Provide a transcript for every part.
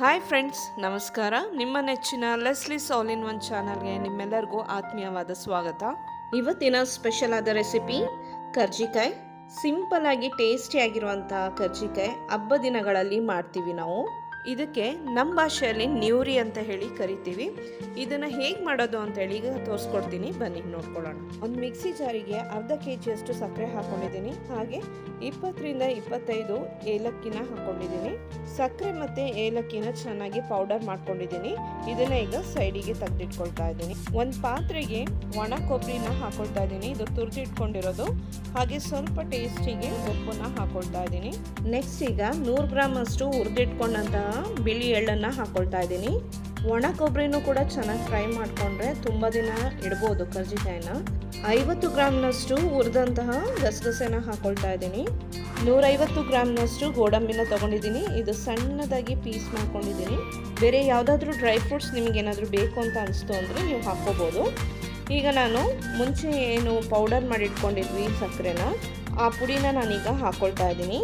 Hi friends ನಮಸ್ಕಾರ. ನಿಮ್ಮ ನೆಚ್ಚಿನ ಲೆಸ್ಲಿ ಸಾಲಿನ್ ಒನ್ ಚಾನಲ್ಗೆ ನಿಮ್ಮೆಲ್ಲರಿಗೂ ಆತ್ಮೀಯವಾದ ಸ್ವಾಗತ. ಇವತ್ತಿನ ಸ್ಪೆಷಲ್ ಆದ ರೆಸಿಪಿ ಕರ್ಜಿಕಾಯಿ. ಸಿಂಪಲ್ ಆಗಿ ಟೇಸ್ಟಿ ಆಗಿರುವಂತಹ ಕರ್ಜಿಕಾಯಿ ಹಬ್ಬ ದಿನಗಳಲ್ಲಿ ಮಾಡ್ತೀವಿ ನಾವು. ಇದಕ್ಕೆ ನಮ್ಮ ಭಾಷೆಯಲ್ಲಿ ನ್ಯೂರಿ ಅಂತ ಹೇಳಿ ಕರಿತೀವಿ. ಇದನ್ನು ಹೇಗೆ ಮಾಡೋದು ಅಂತ ಹೇಳಿ ಈಗ ತೋರಿಸ್ಕೊಡ್ತೀನಿ. ಬನ್ನಿ, ನೋಡ್ಕೊಳ್ಳೋಣ. ಒಂದು ಮಿಕ್ಸಿ ಜಾರಿಗೆ ಅರ್ಧ ಕೆ ಜಿಯಷ್ಟು ಸಕ್ಕರೆ ಹಾಕ್ಕೊಂಡಿದ್ದೀನಿ ಹಾಗೆ ಇಪ್ಪತ್ತರಿಂದ ಇಪ್ಪತ್ತೈದು ಏಲಕ್ಕಿನ ಹಾಕ್ಕೊಂಡಿದ್ದೀನಿ ಸಕ್ಕರೆ ಮತ್ತು ಏಲಕ್ಕಿನ ಚೆನ್ನಾಗಿ ಪೌಡರ್ ಮಾಡ್ಕೊಂಡಿದ್ದೀನಿ. ಇದನ್ನ ಈಗ ಸೈಡಿಗೆ ತೆಗೆದಿಟ್ಕೊಳ್ತಾ ಇದ್ದೀನಿ. ಒಂದು ಪಾತ್ರೆಗೆ ಒಣ ಕೊಬ್ಬರಿನ ಹಾಕೊಳ್ತಾ ಇದ್ದೀನಿ. ಇದು ತುರಿದಿಟ್ಕೊಂಡಿರೋದು. ಹಾಗೆ ಸ್ವಲ್ಪ ಟೇಸ್ಟಿಗೆ ಉಪ್ಪನ್ನ ಹಾಕೊಳ್ತಾ ಇದ್ದೀನಿ. ನೆಕ್ಸ್ಟ್ ಈಗ ನೂರು ಗ್ರಾಮ್ ಅಷ್ಟು ಹುರಿದಿಟ್ಕೊಂಡಂತಹ ಬಿಳಿ ಎಳ್ಳನ್ನು ಹಾಕೊಳ್ತಾ ಇದ್ದೀನಿ. ಒಣ ಕೊಬ್ಬರಿನೂ ಕೂಡ ಚೆನ್ನಾಗಿ ಫ್ರೈ ಮಾಡಿಕೊಂಡ್ರೆ ತುಂಬ ದಿನ ಇಡ್ಬೋದು ಕರ್ಜಿಕಾಯಿನ ಐವತ್ತು ಗ್ರಾಮ್ನಷ್ಟು ಹುರಿದಂತಹ ಗಸಗಸೆನ ಹಾಕ್ಕೊಳ್ತಾ ಇದ್ದೀನಿ. ನೂರೈವತ್ತು ಗ್ರಾಮ್ನಷ್ಟು ಗೋಡಂಬಿನ ತಗೊಂಡಿದ್ದೀನಿ. ಇದು ಸಣ್ಣದಾಗಿ ಪೀಸ್ ಮಾಡ್ಕೊಂಡಿದ್ದೀನಿ. ಬೇರೆ ಯಾವುದಾದ್ರೂ ಡ್ರೈ ಫ್ರೂಟ್ಸ್ ನಿಮಗೇನಾದರೂ ಬೇಕು ಅಂತ ಅನಿಸ್ತು ಅಂದರೆ ನೀವು ಹಾಕ್ಕೋಬೋದು. ಈಗ ನಾನು ಮುಂಚೆ ಏನು ಪೌಡರ್ ಮಾಡಿಟ್ಕೊಂಡಿದ್ವಿ ಸಕ್ಕರೆನ. ಆ ಪುಡಿನ ನಾನೀಗ ಹಾಕ್ಕೊಳ್ತಾ ಇದ್ದೀನಿ.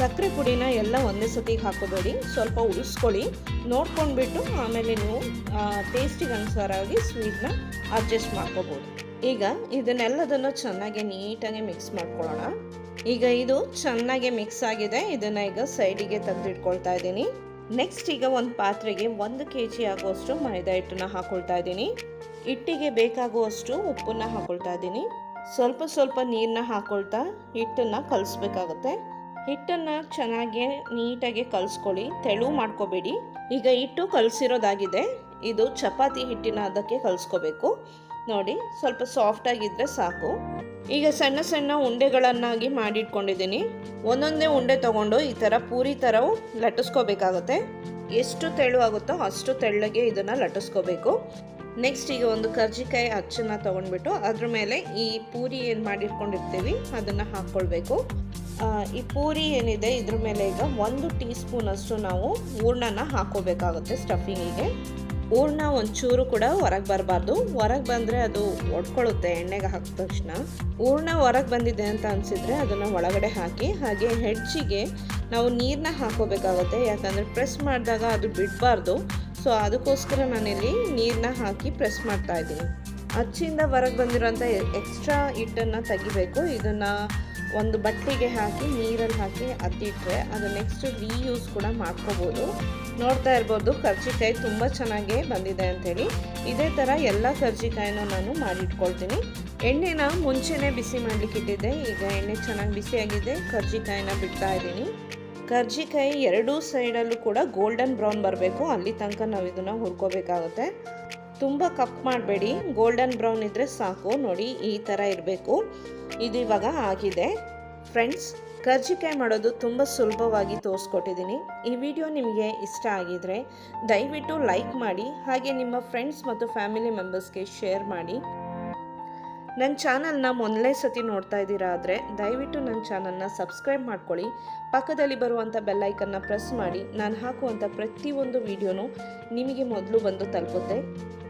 ಸಕ್ಕರೆ ಪುಡಿನ ಎಲ್ಲ ಒಂದೇ ಸತಿಗೆ ಹಾಕೋಬೇಡಿ. ಸ್ವಲ್ಪ ಉಳಿಸ್ಕೊಳ್ಳಿ. ನೋಡ್ಕೊಂಡ್ಬಿಟ್ಟು ಆಮೇಲೆ ನೀವು ಟೇಸ್ಟಿಗೆ ಅನುಸಾರವಾಗಿ ಸ್ವೀಟ್ನ ಅಡ್ಜಸ್ಟ್ ಮಾಡ್ಕೋಬೋದು. ಈಗ ಇದನ್ನೆಲ್ಲದನ್ನು ಚೆನ್ನಾಗಿ ನೀಟಾಗಿ ಮಿಕ್ಸ್ ಮಾಡ್ಕೊಳ್ಳೋಣ. ಈಗ ಇದು ಚೆನ್ನಾಗಿ ಮಿಕ್ಸ್ ಆಗಿದೆ. ಇದನ್ನು ಈಗ ಸೈಡಿಗೆ ತೆಗೆದಿಟ್ಕೊಳ್ತಾ ಇದ್ದೀನಿ. ನೆಕ್ಸ್ಟ್ ಈಗ ಒಂದು ಪಾತ್ರೆಗೆ ಒಂದು ಕೆ ಜಿ ಆಗುವಷ್ಟು ಮೈದಾ ಹಿಟ್ಟನ್ನ ಹಾಕೊಳ್ತಾ ಇದ್ದೀನಿ. ಹಿಟ್ಟಿಗೆ ಬೇಕಾಗುವಷ್ಟು ಉಪ್ಪನ್ನ ಹಾಕೊಳ್ತಾ ಇದ್ದೀನಿ. ಸ್ವಲ್ಪ ಸ್ವಲ್ಪ ನೀರನ್ನ ಹಾಕೊಳ್ತಾ ಹಿಟ್ಟನ್ನು ಕಲಿಸ್ಬೇಕಾಗುತ್ತೆ. ಹಿಟ್ಟನ್ನು ಚೆನ್ನಾಗಿ ನೀಟಾಗಿ ಕಲಿಸ್ಕೊಳ್ಳಿ. ತೆಳು ಮಾಡ್ಕೋಬೇಡಿ. ಈಗ ಹಿಟ್ಟು ಕಲಸಿರೋದಾಗಿದೆ. ಇದು ಚಪಾತಿ ಹಿಟ್ಟಿನ ಅದಕ್ಕೆ ಕಲಿಸ್ಕೋಬೇಕು. ನೋಡಿ, ಸ್ವಲ್ಪ ಸಾಫ್ಟ್ ಆಗಿದ್ರೆ ಸಾಕು. ಈಗ ಸಣ್ಣ ಸಣ್ಣ ಉಂಡೆಗಳನ್ನಾಗಿ ಮಾಡಿಟ್ಕೊಂಡಿದ್ದೀನಿ. ಒಂದೊಂದೇ ಉಂಡೆ ತಗೊಂಡು ಈ ಥರ ಪೂರಿ ಥರವು ಲಟ್ಟಿಸ್ಕೋಬೇಕಾಗುತ್ತೆ. ಎಷ್ಟು ತೆಳು ಆಗುತ್ತೋ ಅಷ್ಟು ತೆಳ್ಳಗೆ ಇದನ್ನು ಲಟ್ಟಿಸ್ಕೋಬೇಕು. ನೆಕ್ಸ್ಟ್ ಈಗ ಒಂದು ಕರ್ಜಿಕಾಯಿ ಅಚ್ಚನ್ನು ತೊಗೊಂಡ್ಬಿಟ್ಟು ಅದ್ರ ಮೇಲೆ ಈ ಪೂರಿ ಏನು ಮಾಡಿಟ್ಕೊಂಡಿರ್ತೀವಿ, ಅದನ್ನು ಹಾಕ್ಕೊಳ್ಬೇಕು. ಈ ಪೂರಿ ಏನಿದೆ, ಇದ್ರ ಮೇಲೆ ಈಗ ಒಂದು ಟೀ ಸ್ಪೂನಷ್ಟು ನಾವು ಹೂರ್ಣನ ಹಾಕೋಬೇಕಾಗುತ್ತೆ ಸ್ಟಫಿಂಗಿಗೆ ಹೂರ್ಣ ಒಂಚೂರು ಕೂಡ ಹೊರಗೆ ಬರಬಾರ್ದು. ಹೊರಗೆ ಬಂದರೆ ಅದು ಒಡ್ಕೊಳ್ಳುತ್ತೆ ಎಣ್ಣೆಗೆ ಹಾಕಿದ ತಕ್ಷಣ. ಹೂರ್ಣ ಹೊರಗೆ ಬಂದಿದೆ ಅಂತ ಅನಿಸಿದ್ರೆ ಅದನ್ನು ಒಳಗಡೆ ಹಾಕಿ, ಹಾಗೆ ಹೆಡ್ಜಿಗೆ ನಾವು ನೀರನ್ನ ಹಾಕೋಬೇಕಾಗುತ್ತೆ. ಯಾಕಂದರೆ ಪ್ರೆಸ್ ಮಾಡಿದಾಗ ಅದು ಬಿಡಬಾರ್ದು. ಸೊ ಅದಕ್ಕೋಸ್ಕರ ನಾನಿಲ್ಲಿ ನೀರನ್ನ ಹಾಕಿ ಪ್ರೆಸ್ ಮಾಡ್ತಾ ಇದ್ದೀನಿ. ಅಚ್ಚಿಂದ ಹೊರಗೆ ಬಂದಿರೋಂಥ ಎಕ್ಸ್ಟ್ರಾ ಹಿಟ್ಟನ್ನು ತೆಗಿಬೇಕು. ಇದನ್ನು ಒಂದು ಬಟ್ಟೆಗೆ ಹಾಕಿ, ನೀರಲ್ಲಿ ಹಾಕಿ ಅದ್ದಿಟ್ರೆ ಅದು ನೆಕ್ಸ್ಟ್ ರೀಯೂಸ್ ಕೂಡ ಮಾಡ್ಕೋಬೋದು. ನೋಡ್ತಾ ಇರ್ಬೋದು, ಕರ್ಜಿಕಾಯಿ ತುಂಬ ಚೆನ್ನಾಗೇ ಬಂದಿದೆ ಅಂಥೇಳಿ. ಇದೇ ಥರ ಎಲ್ಲ ಕರ್ಜಿಕಾಯಿನೂ ನಾನು ಮಾಡಿಟ್ಕೊಳ್ತೀನಿ. ಎಣ್ಣೆನ ಮುಂಚೆನೇ ಬಿಸಿ ಮಾಡಲಿಕ್ಕೆ ಇಟ್ಟಿದ್ದೆ, ಈಗ ಎಣ್ಣೆ ಚೆನ್ನಾಗಿ ಬಿಸಿಯಾಗಿದೆ, ಕರ್ಜಿಕಾಯಿನ ಬಿಡ್ತಾ ಇದ್ದೀನಿ. ಕರ್ಜಿಕಾಯಿ ಎರಡೂ ಸೈಡಲ್ಲೂ ಕೂಡ ಗೋಲ್ಡನ್ ಬ್ರೌನ್ ಬರಬೇಕು, ಅಲ್ಲಿ ತನಕ ನಾವು ಇದನ್ನು ಹುರ್ಕೋಬೇಕಾಗುತ್ತೆ. ತುಂಬ ಕಪ್ ಮಾಡಬೇಡಿ. ಗೋಲ್ಡನ್ ಬ್ರೌನ್ ಇದ್ದರೆ ಸಾಕು. ನೋಡಿ, ಈ ಥರ ಇರಬೇಕು. ಇದು ಇವಾಗ ಆಗಿದೆ. ಫ್ರೆಂಡ್ಸ್ ಕರ್ಜಿಕಾಯಿ ಮಾಡೋದು ತುಂಬ ಸುಲಭವಾಗಿ ತೋರಿಸ್ಕೊಟ್ಟಿದ್ದೀನಿ. ಈ ವಿಡಿಯೋ ನಿಮಗೆ ಇಷ್ಟ ಆಗಿದರೆ ದಯವಿಟ್ಟು ಲೈಕ್ ಮಾಡಿ, ಹಾಗೆ ನಿಮ್ಮ ಫ್ರೆಂಡ್ಸ್ ಮತ್ತು ಫ್ಯಾಮಿಲಿ ಮೆಂಬರ್ಸ್ಗೆ ಶೇರ್ ಮಾಡಿ. ನನ್ನ ಚಾನಲ್ನ ಮೊದಲನೇ ಸತಿ ನೋಡ್ತಾ ಇದ್ದೀರಾ ಆದರೆ ದಯವಿಟ್ಟು ನನ್ನ ಚಾನಲ್ನ ಸಬ್ಸ್ಕ್ರೈಬ್ ಮಾಡ್ಕೊಳ್ಳಿ. ಪಕ್ಕದಲ್ಲಿ ಬರುವಂಥ ಬೆಲ್ಲೈಕನ್ನ ಪ್ರೆಸ್ ಮಾಡಿ. ನಾನು ಹಾಕುವಂಥ ಪ್ರತಿಯೊಂದು ವಿಡಿಯೋನೂ ನಿಮಗೆ ಮೊದಲು ಬಂದು ತಲುಪುತ್ತೆ.